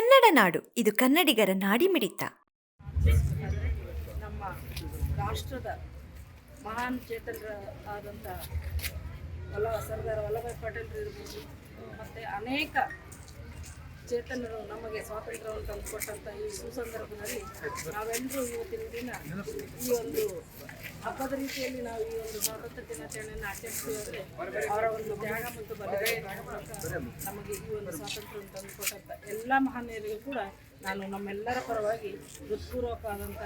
ಕನ್ನಡ ನಾಡು. ಇದು ಕನ್ನಡಿಗರ ನಾಡಿಮಿಡಿತ ನಮ್ಮ ರಾಷ್ಟ್ರದ ಮಹಾನ್ ಚೇತನರ ವಲ್ಲ ಸರ್ದಾರ್ ವಲ್ಲಭಾಯ್ ಪಟೇಲ್ ಇರ್ಬೋದು, ಮತ್ತು ಅನೇಕ ಚೇತನರು ನಮಗೆ ಸ್ವಾತಂತ್ರ್ಯವನ್ನು ತಂದುಕೊಟ್ಟಂಥ ಈ ಸುಸಂದರ್ಭದಲ್ಲಿ ನಾವೆಲ್ಲರೂ ಇವತ್ತಿನ ದಿನ ಈ ಒಂದು ಹಬ್ಬದ ರೀತಿಯಲ್ಲಿ ನಾವು ಈ ಒಂದು ಸ್ವಾತಂತ್ರ್ಯ ದಿನಾಚರಣೆಯನ್ನು ಆಚರಿಸ್ತೀವಿ ಅವರ ಒಂದು ತ್ಯಾಗ ಮತ್ತು ಬಲಿದಾನ ನಮಗೆ ಈ ಒಂದು ಸ್ವಾತಂತ್ರ್ಯವನ್ನು ತಂದುಕೊಟ್ಟಂಥ ಎಲ್ಲ ಮಹನೀಯರಿಗೂ ಕೂಡ ನಾನು ನಮ್ಮೆಲ್ಲರ ಪರವಾಗಿ ಹೃತ್ಪೂರ್ವಕವಾದಂಥ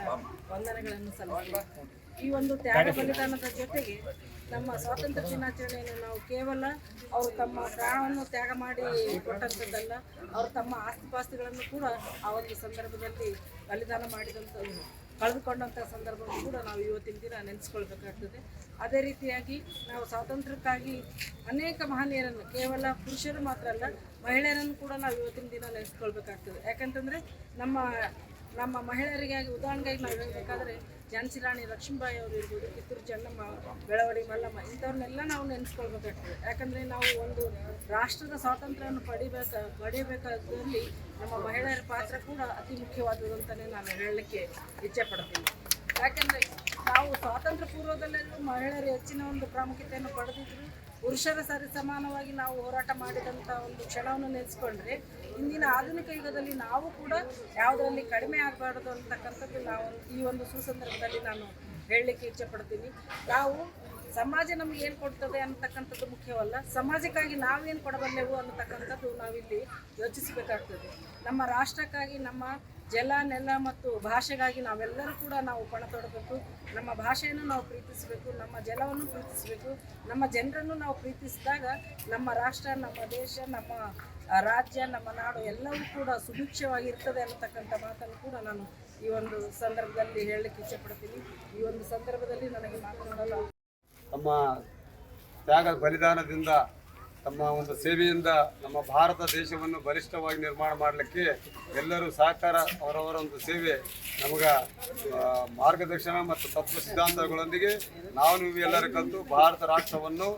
ವಂದನೆಗಳನ್ನು ಸಲ್ಲಿಸುತ್ತೇನೆ ಈ ಒಂದು ತ್ಯಾಗ ಬಲಿದಾನದ ಜೊತೆಗೆ ನಮ್ಮ ಸ್ವಾತಂತ್ರ್ಯ ದಿನಾಚರಣೆಯನ್ನು ನಾವು ಕೇವಲ ಅವರು ತಮ್ಮ ಪ್ರಾಣವನ್ನು ತ್ಯಾಗ ಮಾಡಿ ಕೊಟ್ಟಂಥದ್ದಲ್ಲ ಅವರು ತಮ್ಮ ಆಸ್ತಿಪಾಸ್ತಿಗಳನ್ನು ಕೂಡ ಆ ಒಂದು ಸಂದರ್ಭದಲ್ಲಿ ಬಲಿದಾನ ಮಾಡಿದಂಥ ಕಳೆದುಕೊಂಡಂಥ ಸಂದರ್ಭವನ್ನು ಕೂಡ ನಾವು ಇವತ್ತಿನ ದಿನ ನೆನೆಸ್ಕೊಳ್ಬೇಕಾಗ್ತದೆ. ಅದೇ ರೀತಿಯಾಗಿ ನಾವು ಸ್ವಾತಂತ್ರ್ಯಕ್ಕಾಗಿ ಅನೇಕ ಮಹನೀಯರನ್ನು ಕೇವಲ ಪುರುಷರು ಮಾತ್ರ ಅಲ್ಲ ಮಹಿಳೆಯರನ್ನು ಕೂಡ ನಾವು ಇವತ್ತಿನ ದಿನ ನೆನೆಸ್ಕೊಳ್ಬೇಕಾಗ್ತದೆ. ಯಾಕಂತಂದರೆ ನಮ್ಮ ನಮ್ಮ ಮಹಿಳೆಯರಿಗಾಗಿ ಉದಾಹರಣೆಗಾಗಿ ನಾವು ಹೇಳಬೇಕಾದ್ರೆ ಝಾನ್ಸಿ ರಾಣಿ ಲಕ್ಷ್ಮೀಬಾಯಿ ಅವರು ಇರ್ಬೋದು, ಕಿತ್ತೂರು ಚೆನ್ನಮ್ಮ, ಬೆಳವಡಿ ಮಲ್ಲಮ್ಮ, ಇಂಥವ್ರನ್ನೆಲ್ಲ ನಾವು ನೆನೆಸ್ಕೊಳ್ಬೇಕಾಗ್ತದೆ. ಯಾಕಂದರೆ ನಾವು ಒಂದು ರಾಷ್ಟ್ರದ ಸ್ವಾತಂತ್ರ್ಯವನ್ನು ಪಡಿಬೇಕ ಪಡೆಯಬೇಕಾದಲ್ಲಿ ನಮ್ಮ ಮಹಿಳೆಯರ ಪಾತ್ರ ಕೂಡ ಅತಿ ಮುಖ್ಯವಾದದ್ದು ಅಂತಲೇ ನಾನು ಹೇಳಲಿಕ್ಕೆ ಇಚ್ಛೆ ಪಡ್ತೀನಿ. ಯಾಕಂದರೆ ನಾವು ಸ್ವಾತಂತ್ರ್ಯ ಪೂರ್ವದಲ್ಲೆಲ್ಲೂ ಮಹಿಳೆಯರು ಹೆಚ್ಚಿನ ಒಂದು ಪ್ರಾಮುಖ್ಯತೆಯನ್ನು ಪಡೆದಿದ್ರು. ಪುರುಷರ ಸರಿ ಸಮಾನವಾಗಿ ನಾವು ಹೋರಾಟ ಮಾಡಿದಂಥ ಒಂದು ಕ್ಷಣವನ್ನು ನೆನೆಸ್ಕೊಂಡ್ರೆ ಇಂದಿನ ಆಧುನಿಕ ಯುಗದಲ್ಲಿ ನಾವು ಕೂಡ ಯಾವುದರಲ್ಲಿ ಕಡಿಮೆ ಆಗಬಾರ್ದು ಅಂತಕ್ಕಂಥದ್ದು ನಾವು ಈ ಒಂದು ಸುಸಂದರ್ಭದಲ್ಲಿ ನಾನು ಹೇಳಲಿಕ್ಕೆ ಇಚ್ಛೆಪಡ್ತೀನಿ. ನಾವು ಸಮಾಜ ನಮಗೆ ಏನು ಕೊಡ್ತದೆ ಅನ್ನತಕ್ಕಂಥದ್ದು ಮುಖ್ಯವಲ್ಲ, ಸಮಾಜಕ್ಕಾಗಿ ನಾವೇನು ಕೊಡಬಲ್ಲೆವು ಅನ್ನತಕ್ಕಂಥದ್ದು ನಾವಿಲ್ಲಿ ಯೋಚಿಸಬೇಕಾಗ್ತದೆ. ನಮ್ಮ ರಾಷ್ಟ್ರಕ್ಕಾಗಿ, ನಮ್ಮ ಜಲ, ನೆಲ ಮತ್ತು ಭಾಷೆಗಾಗಿ ನಾವೆಲ್ಲರೂ ಕೂಡ ನಾವು ಪಣ ತೊಡಬೇಕು. ನಮ್ಮ ಭಾಷೆಯನ್ನು ನಾವು ಪ್ರೀತಿಸಬೇಕು, ನಮ್ಮ ಜಲವನ್ನು ಪ್ರೀತಿಸಬೇಕು. ನಮ್ಮ ಜನರನ್ನು ನಾವು ಪ್ರೀತಿಸಿದಾಗ ನಮ್ಮ ರಾಷ್ಟ್ರ, ನಮ್ಮ ದೇಶ, ನಮ್ಮ ರಾಜ್ಯ, ನಮ್ಮ ನಾಡು ಎಲ್ಲವೂ ಕೂಡ ಸುಭಿಕ್ಷವಾಗಿರ್ತದೆ ಅನ್ನತಕ್ಕಂಥ ಮಾತನ್ನು ಕೂಡ ನಾನು ಈ ಒಂದು ಸಂದರ್ಭದಲ್ಲಿ ಹೇಳಲಿಕ್ಕೆ ಇಚ್ಛೆಪಡ್ತೀನಿ. ಈ ಒಂದು ಸಂದರ್ಭದಲ್ಲಿ ನನಗೆ ಮಾತನಾಡಲು ನಮ್ಮ ತ್ಯಾಗ ಬಲಿದಾನದಿಂದ ತಮ್ಮ ಒಂದು ಸೇವೆಯಿಂದ ನಮ್ಮ ಭಾರತ ದೇಶವನ್ನು ಬಲಿಷ್ಠವಾಗಿ ನಿರ್ಮಾಣ ಮಾಡಲಿಕ್ಕೆ ಎಲ್ಲರೂ ಸಹಕಾರ, ಅವರವರ ಒಂದು ಸೇವೆ ನಮಗೆ ಮಾರ್ಗದರ್ಶನ ಮತ್ತು ತತ್ವ ಸಿದ್ಧಾಂತಗಳೊಂದಿಗೆ ನಾವು ನೀವು ಎಲ್ಲರೂ ಕಲಿತು ಭಾರತ ರಾಷ್ಟ್ರವನ್ನು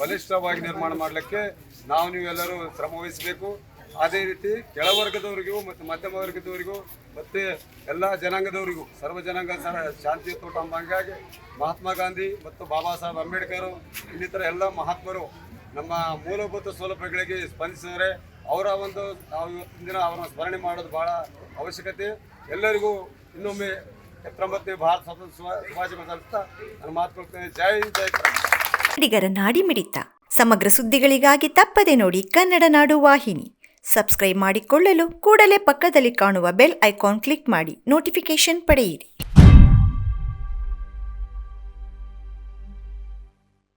ಬಲಿಷ್ಠವಾಗಿ ನಿರ್ಮಾಣ ಮಾಡಲಿಕ್ಕೆ ನಾವು ನೀವೆಲ್ಲರೂ ಶ್ರಮ ವಹಿಸಬೇಕು. ಅದೇ ರೀತಿ ಕೆಳವರ್ಗದವರಿಗೂ ಮತ್ತು ಮಧ್ಯಮ ವರ್ಗದವರಿಗೂ ಮತ್ತು ಎಲ್ಲ ಜನಾಂಗದವರಿಗೂ, ಸರ್ವ ಜನಾಂಗ ಸ- ಶಾಂತಿ ತೋಟ ಹಂಗಾಗಿ ಮಹಾತ್ಮ ಗಾಂಧಿ ಮತ್ತು ಬಾಬಾ ಸಾಹೇಬ್ ಅಂಬೇಡ್ಕರ್ ಇನ್ನಿತರ ಎಲ್ಲ ಮಹಾತ್ಮರು ನಮ್ಮ ಮೂಲಭೂತ ಸೌಲಭ್ಯಗಳಿಗೆ ಸ್ಪಂದಿಸಿದರೆ ಅವರ ಒಂದು ನಾವು ಇವತ್ತಿನ ದಿನ ಅವರನ್ನು ಸ್ಮರಣೆ ಮಾಡೋದು ಬಹಳ ಅವಶ್ಯಕತೆ. ಎಲ್ಲರಿಗೂ ಇನ್ನೊಮ್ಮೆ ಎಪ್ಪತ್ತೊಂಬತ್ತನೇ ಭಾರತ ಸ್ವಾತಂತ್ರ್ಯ ಶುಭಾಶಯ ಸಲ್ಲಿಸ್ತಾ ನಾನು ಮಾತುಕೊಳ್ತೇನೆ ಜೈ ಜೈ ಕನ್ನಡಿಗರ ನಾಡಿ ಮಿಡಿತ. ಸಮಗ್ರ ಸುದ್ದಿಗಳಿಗಾಗಿ ತಪ್ಪದೆ ನೋಡಿ ಕನ್ನಡ ನಾಡು ವಾಹಿನಿ. ಸಬ್ಸ್ಕ್ರೈಬ್ ಮಾಡಿಕೊಳ್ಳಲು ಕೂಡಲೇ ಪಕ್ಕದಲ್ಲಿ ಕಾಣುವ ಬೆಲ್ ಐಕಾನ್ ಕ್ಲಿಕ್ ಮಾಡಿ ನೋಟಿಫಿಕೇಶನ್ ಪಡೆಯಿರಿ.